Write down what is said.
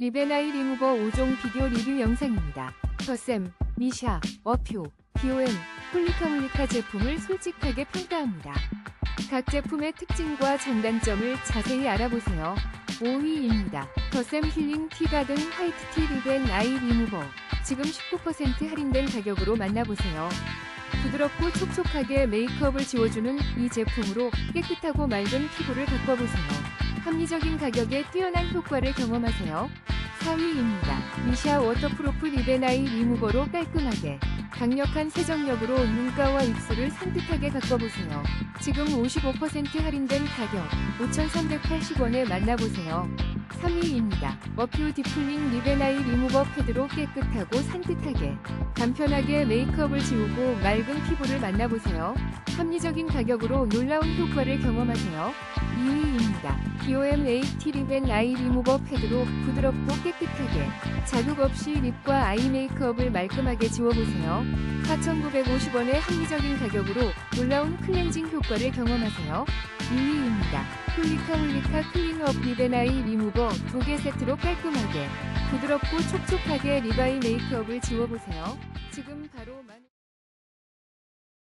리베나이 리무버 5종 비디오 리뷰 영상입니다. 더샘, 미샤, 어퓨, BOM, 폴리카몰리카 제품을 솔직하게 평가합니다. 각 제품의 특징과 장단점을 자세히 알아보세요. 5위입니다. 더샘 힐링 티가든 화이트 티 리벤 아이 리무버 지금 19% 할인된 가격으로 만나보세요. 부드럽고 촉촉하게 메이크업을 지워주는 이 제품으로 깨끗하고 맑은 피부를 바꿔보세요. 합리적인 가격에 뛰어난 효과를 경험하세요. 4위입니다. 미샤 워터프루프 리베나이 리무버로 깔끔하게 강력한 세정력으로 눈가와 입술을 산뜻하게 가꿔보세요. 지금 55% 할인된 가격 5,380원에 만나보세요. 3위입니다. 머퓨 디플링 리베나이 리무버 패드로 깨끗하고 산뜻하게 간편하게 메이크업을 지우고 맑은 피부를 만나보세요. 합리적인 가격으로 놀라운 효과를 경험하세요. 2위입니다. BOM AT 리벤 아이 리무버 패드로 부드럽고 깨끗하게 자극 없이 립과 아이 메이크업을 말끔하게 지워보세요. 4,950원의 합리적인 가격으로 놀라운 클렌징 효과를 경험하세요. 2위입니다. 홀리카 홀리카 클린업 리벤 아이 리무버 2개 세트로 깔끔하게 부드럽고 촉촉하게 립아이 메이크업을 지워보세요. 지금 바로 만...